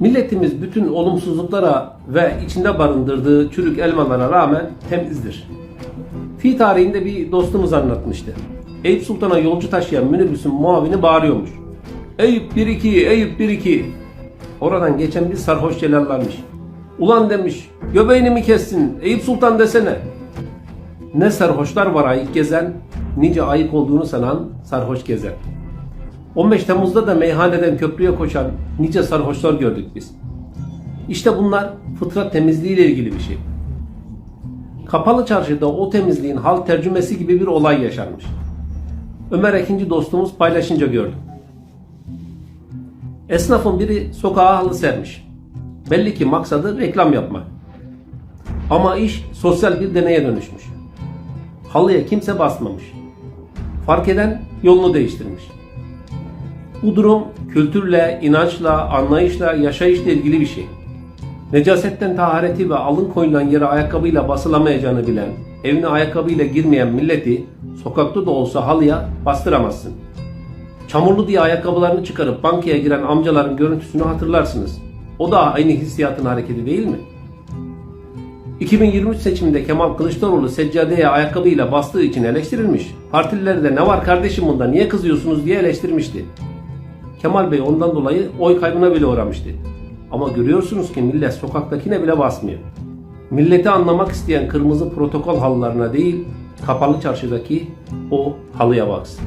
Milletimiz bütün olumsuzluklara ve içinde barındırdığı çürük elmalara rağmen temizdir. Fi tarihinde bir dostumuz anlatmıştı. Eyüp Sultan'a yolcu taşıyan minibüsün muavini bağırıyormuş. Eyüp 1-2, Eyüp 1-2. Oradan geçen bir sarhoş celallanmış. Ulan demiş, göbeğini mi kessin, Eyüp Sultan desene. Ne sarhoşlar var ayık gezen, nice ayık olduğunu sanan sarhoş gezen. 15 Temmuz'da da meyhaneden köprüye koşan nice sarhoşlar gördük biz. İşte bunlar fıtrat temizliği ile ilgili bir şey. Kapalı çarşıda o temizliğin halk tercümesi gibi bir olay yaşanmış. Ömer Ekinci dostumuz paylaşınca gördüm. Esnafın biri sokağa halı sermiş. Belli ki maksadı reklam yapmak. Ama iş sosyal bir deneye dönüşmüş. Halıya kimse basmamış. Fark eden yolunu değiştirmiş. Bu durum kültürle, inançla, anlayışla, yaşayışla ilgili bir şey. Necasetten tahareti ve alın koyulan yere ayakkabıyla basılamayacağını bilen, evine ayakkabıyla girmeyen milleti sokakta da olsa halıya bastıramazsın. Çamurlu diye ayakkabılarını çıkarıp bankaya giren amcaların görüntüsünü hatırlarsınız. O da aynı hissiyatın hareketi değil mi? 2023 seçiminde Kemal Kılıçdaroğlu seccadeye ayakkabıyla bastığı için eleştirilmiş. Partilileri de ne var kardeşim bunda niye kızıyorsunuz diye eleştirmişti. Kemal Bey ondan dolayı oy kaybına bile uğramıştı. Ama görüyorsunuz ki millet sokaktakine bile basmıyor. Milleti anlamak isteyen kırmızı protokol halılarına değil, kapalı çarşıdaki o halıya baksın.